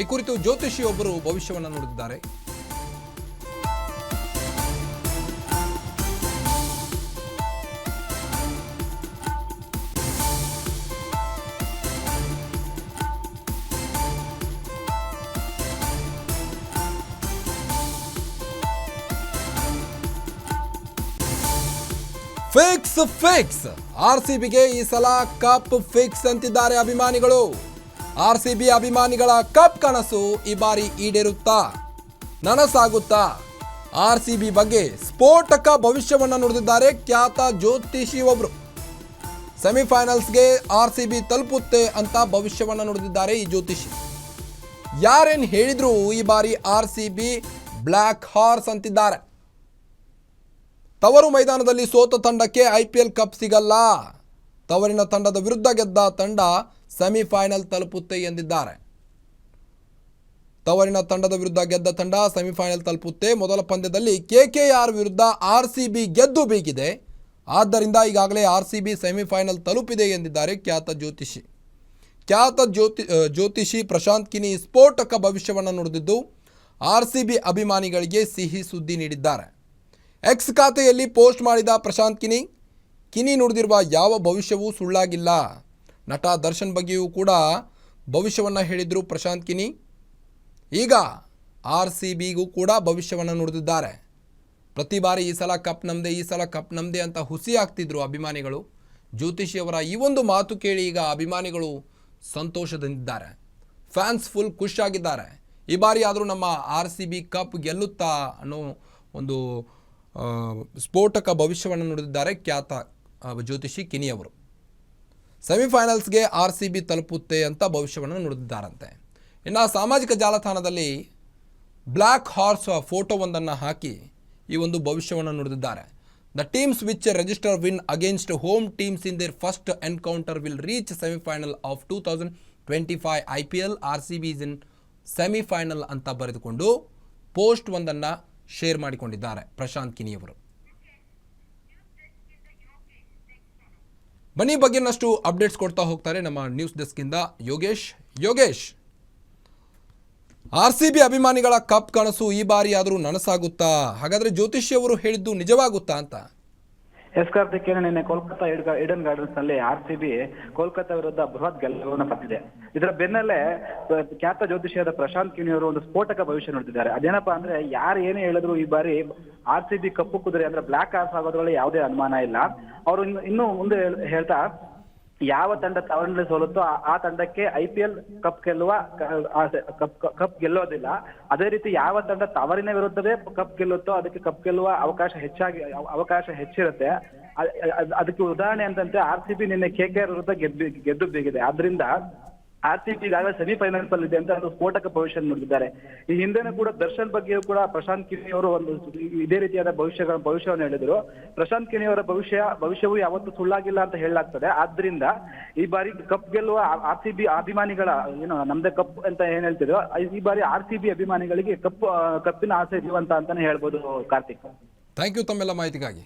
ಈ ಕುರಿತು ಜ್ಯೋತಿಷಿಯೊಬ್ಬರು ಭವಿಷ್ಯವನ್ನು ನುಡಿದಿದ್ದಾರೆ ಫಿಕ್ಸ್ ಫಿಕ್ಸ್ ಆರ್ ಸಿ ಬಿಗೆ ಈ ಸಲ ಕಪ್ ಫಿಕ್ಸ್ ಅಂತಿದ್ದಾರೆ ಅಭಿಮಾನಿಗಳು. ಆರ್ ಸಿ ಬಿ ಅಭಿಮಾನಿಗಳ ಕಪ್ ಕನಸು ಈ ಬಾರಿ ಈಡೇರುತ್ತಾ? ನನಸಾಗುತ್ತಾ? ಆರ್ ಸಿ ಬಿ ಬಗ್ಗೆ ಸ್ಫೋಟಕ ಭವಿಷ್ಯವನ್ನು ನುಡಿದಿದ್ದಾರೆ ಖ್ಯಾತ ಜ್ಯೋತಿಷಿ ಒಬ್ರು. ಸೆಮಿಫೈನಲ್ಸ್ಗೆ ಆರ್ ಸಿ ಬಿ ತಲುಪುತ್ತೆ ಅಂತ ಭವಿಷ್ಯವನ್ನು ನುಡಿದಿದ್ದಾರೆ ಈ ಜ್ಯೋತಿಷಿ. ಯಾರೇನು ಹೇಳಿದ್ರು ಈ ಬಾರಿ R C B black horse ಅಂತಿದ್ದಾರೆ. ತವರು ಮೈದಾನದಲ್ಲಿ ಸೋತ ತಂಡಕ್ಕೆ ಐ ಪಿ ಎಲ್ ಕಪ್ ಸಿಗಲ್ಲ. ತವರಿನ ತಂಡದ ವಿರುದ್ಧ ಗೆದ್ದ ತಂಡ ಸೆಮಿಫೈನಲ್ ತಲುಪುತ್ತೆ ಎಂದಿದ್ದಾರೆ. ತವರಿನ ತಂಡದ ವಿರುದ್ಧ ಗೆದ್ದ ತಂಡ ಸೆಮಿಫೈನಲ್ ತಲುಪುತ್ತೆ. ಮೊದಲ ಪಂದ್ಯದಲ್ಲಿ ಕೆಕೆಆರ್ ವಿರುದ್ಧ ಆರ್ ಸಿ ಬಿ ಗೆದ್ದು ಬೀಗಿದೆ. ಆದ್ದರಿಂದ ಈಗಾಗಲೇ ಆರ್ ಸಿ ಬಿ ಸೆಮಿಫೈನಲ್ ತಲುಪಿದೆ ಎಂದಿದ್ದಾರೆ ಖ್ಯಾತ ಜ್ಯೋತಿಷಿ. ಖ್ಯಾತ ಜ್ಯೋತಿ ಜ್ಯೋತಿಷಿ ಪ್ರಶಾಂತ್ ಕಿನಿ ಸ್ಫೋಟಕ ಭವಿಷ್ಯವನ್ನು ನುಡಿದಿದ್ದು, ಆರ್ ಸಿ ಬಿ ಅಭಿಮಾನಿಗಳಿಗೆ ಸಿಹಿ ಸುದ್ದಿ ನೀಡಿದ್ದಾರೆ. ಎಕ್ಸ್ ಖಾತೆಯಲ್ಲಿ ಪೋಸ್ಟ್ ಮಾಡಿದ ಪ್ರಶಾಂತ್ ಕಿನಿ ಕಿನಿ ನುಡಿದಿರುವ ಯಾವ ಭವಿಷ್ಯವೂ ಸುಳ್ಳಾಗಿಲ್ಲ. ನಟ ದರ್ಶನ್ ಬಗ್ಗೆಯೂ ಕೂಡ ಭವಿಷ್ಯವನ್ನು ಹೇಳಿದರು ಪ್ರಶಾಂತ್ ಕಿನಿ ಈಗ ಆರ್ ಸಿ ಬಿಗೂ ಕೂಡ ಭವಿಷ್ಯವನ್ನು ನುಡಿದಿದ್ದಾರೆ. ಪ್ರತಿ ಬಾರಿ ಈ ಸಲ ಕಪ್ ನಮ್ಮದೇ ಈ ಸಲ ಕಪ್ ನಮ್ಮದೇ ಅಂತ ಹುಸಿ ಆಗ್ತಿದ್ರು ಅಭಿಮಾನಿಗಳು. ಜ್ಯೋತಿಷಿಯವರ ಈ ಒಂದು ಮಾತು ಕೇಳಿ ಈಗ ಅಭಿಮಾನಿಗಳು ಸಂತೋಷದಿಂದಿದ್ದಾರೆ. Fans full ಖುಷಿಯಾಗಿದ್ದಾರೆ. ಈ ಬಾರಿ ಆದರೂ ನಮ್ಮ ಆರ್ ಸಿ ಬಿ ಕಪ್ ಗೆಲ್ಲುತ್ತಾ ಅನ್ನೋ ಒಂದು ಸ್ಫೋಟಕ ಭವಿಷ್ಯವನ್ನು ನುಡಿದಿದ್ದಾರೆ ಖ್ಯಾತ ಜ್ಯೋತಿಷಿ ಕಿನಿಯವರು ಸೆಮಿಫೈನಲ್ಸ್ಗೆ ಆರ್ ಸಿ ಬಿ ತಲುಪುತ್ತೆ ಅಂತ ಭವಿಷ್ಯವನ್ನು ನುಡಿದಿದ್ದಾರಂತೆ. ಇನ್ನು ಸಾಮಾಜಿಕ ಜಾಲತಾಣದಲ್ಲಿ ಬ್ಲ್ಯಾಕ್ ಹಾರ್ಸ್ ಫೋಟೋವೊಂದನ್ನು ಹಾಕಿ ಈ ಒಂದು ಭವಿಷ್ಯವನ್ನು ನುಡಿದಿದ್ದಾರೆ. The teams which register win against home teams in their first encounter will reach semifinal of two thousand twenty five I P L R C B in semifinal ಅಂತ ಬರೆದುಕೊಂಡು ಪೋಸ್ಟ್ ಒಂದನ್ನು share ಮಾಡಿಕೊಂಡಿದ್ದಾರೆ ಪ್ರಶಾಂತ್ ಕಿನಿಯವರು. ಬನ್ನಿ ಬಗ್ಗೆನಷ್ಟು updates ಕೊಡ್ತಾ ಹೋಗ್ತಾರೆ ನಮ್ಮ news ಡೆಸ್ಕಿಂದ Yogesh. Yogesh! R C B ಅಭಿಮಾನಿಗಳ cup ಕನಸು ಈ ಬಾರಿ ಆದರೂ ನನಸಾಗುತ್ತಾ? ಹಾಗಾದ್ರೆ ಜ್ಯೋತಿಷಿಯವರು ಹೇಳಿದ್ದು ನಿಜವಾಗುತ್ತಾ ಅಂತ? ಎಸ್ ಕಾರ್ತಿಕೇಯನ್ ನಿನ್ನೆ ಕೋಲ್ಕತ್ತಾ ಇಡನ್ ಗಾರ್ಡನ್ಸ್ನಲ್ಲಿ ಆರ್ ಸಿ ಬಿ ಕೋಲ್ಕತ್ತಾ ವಿರುದ್ಧ ಬೃಹತ್ ಗೆಲುವನ್ನು ಪಡೆದಿದೆ ಇದರ ಬೆನ್ನಲ್ಲೇ ಖ್ಯಾತ ಜ್ಯೋತಿಷಿಯಾದ ಪ್ರಶಾಂತ್ ಕಿಣಿ ಅವರು ಒಂದು ಸ್ಫೋಟಕ ಭವಿಷ್ಯ ನೋಡ್ತಿದ್ದಾರೆ. ಅದೇನಪ್ಪಾ ಅಂದ್ರೆ ಯಾರು ಏನೇ ಹೇಳಿದ್ರು ಈ ಬಾರಿ ಆರ್ ಸಿ ಬಿ ಕಪ್ಪು ಕುದುರೆ ಅಂದ್ರೆ ಬ್ಲಾಕ್ ಆಸ್ ಆಗೋದ್ರಲ್ಲಿ ಯಾವುದೇ ಅನುಮಾನ ಇಲ್ಲ. ಅವರು ಇನ್ನು ಇನ್ನು ಮುಂದೆ ಹೇಳ್ತಾ ಯಾವ ತಂಡ ತವರಲ್ಲಿ ಸೋಲುತ್ತೋ ಆ- ತಂಡಕ್ಕೆ ಐ ಕಪ್ ಗೆಲ್ಲುವ ಕಪ್ ಕಪ್ ಗೆಲ್ಲೋದಿಲ್ಲ. ಅದೇ ರೀತಿ ಯಾವ ತಂಡ ತವರಿನ ವಿರುದ್ಧವೇ ಕಪ್ ಗೆಲ್ಲುತ್ತೋ ಅದಕ್ಕೆ ಕಪ್ ಗೆಲ್ಲುವ ಅವಕಾಶ ಹೆಚ್ಚಾಗಿ ಅವ- ಅವಕಾಶ ಹೆಚ್ಚಿರುತ್ತೆ. ಅದಕ್ಕೆ ಉದಾಹರಣೆ ಅಂತಂತೆ ಆರ್ ಸಿ ನಿನ್ನೆ ಕೆ ಕೆ ವಿರುದ್ಧ ಗೆದ್ದು ಗೆದ್ದು ಬೀಗಿದೆ. ಆದ್ರಿಂದ ಆರ್ ಸಿ ಬಿ ಈಗಾಗಲೇ ಸೆಮಿಫೈನಲ್ಸ್ ಅಲ್ಲಿ ಇದೆ ಅಂತ ಒಂದು ಸ್ಫೋಟಕ ಭವಿಷ್ಯ ನುಡಿದಿದ್ದಾರೆ. ಈ ಹಿಂದೆನೂ ಕೂಡ ದರ್ಶನ್ ಬಗ್ಗೆಯೂ ಕೂಡ ಪ್ರಶಾಂತ್ ಕಿಣಿ ಅವರು ಒಂದು ಇದೇ ರೀತಿಯಾದ ಭವಿಷ್ಯಗಳ ಭವಿಷ್ಯವನ್ನು ಹೇಳಿದ್ರು. ಪ್ರಶಾಂತ್ ಕಿಣಿ ಅವರ ಭವಿಷ್ಯ, ಭವಿಷ್ಯವು ಯಾವತ್ತೂ ಸುಳ್ಳಾಗಿಲ್ಲ ಅಂತ ಹೇಳಲಾಗ್ತದೆ. ಆದ್ರಿಂದ ಈ ಬಾರಿ ಕಪ್ ಗೆಲ್ಲುವ ಆರ್ ಸಿ ಅಭಿಮಾನಿಗಳ, ಏನು ನಮ್ದೇ ಕಪ್ ಅಂತ ಏನ್ ಹೇಳ್ತಿದ್ರು, ಈ ಬಾರಿ ಆರ್ ಸಿ ಅಭಿಮಾನಿಗಳಿಗೆ ಕಪ್ ಕಪ್ಪಿನ ಆಸೆ ಜೀವಂತ ಅಂತಾನೆ ಹೇಳ್ಬೋದು ಕಾರ್ತಿಕ್. ಥ್ಯಾಂಕ್ ಯು ತಮ್ಮೆಲ್ಲ ಮಾಹಿತಿಗಾಗಿ.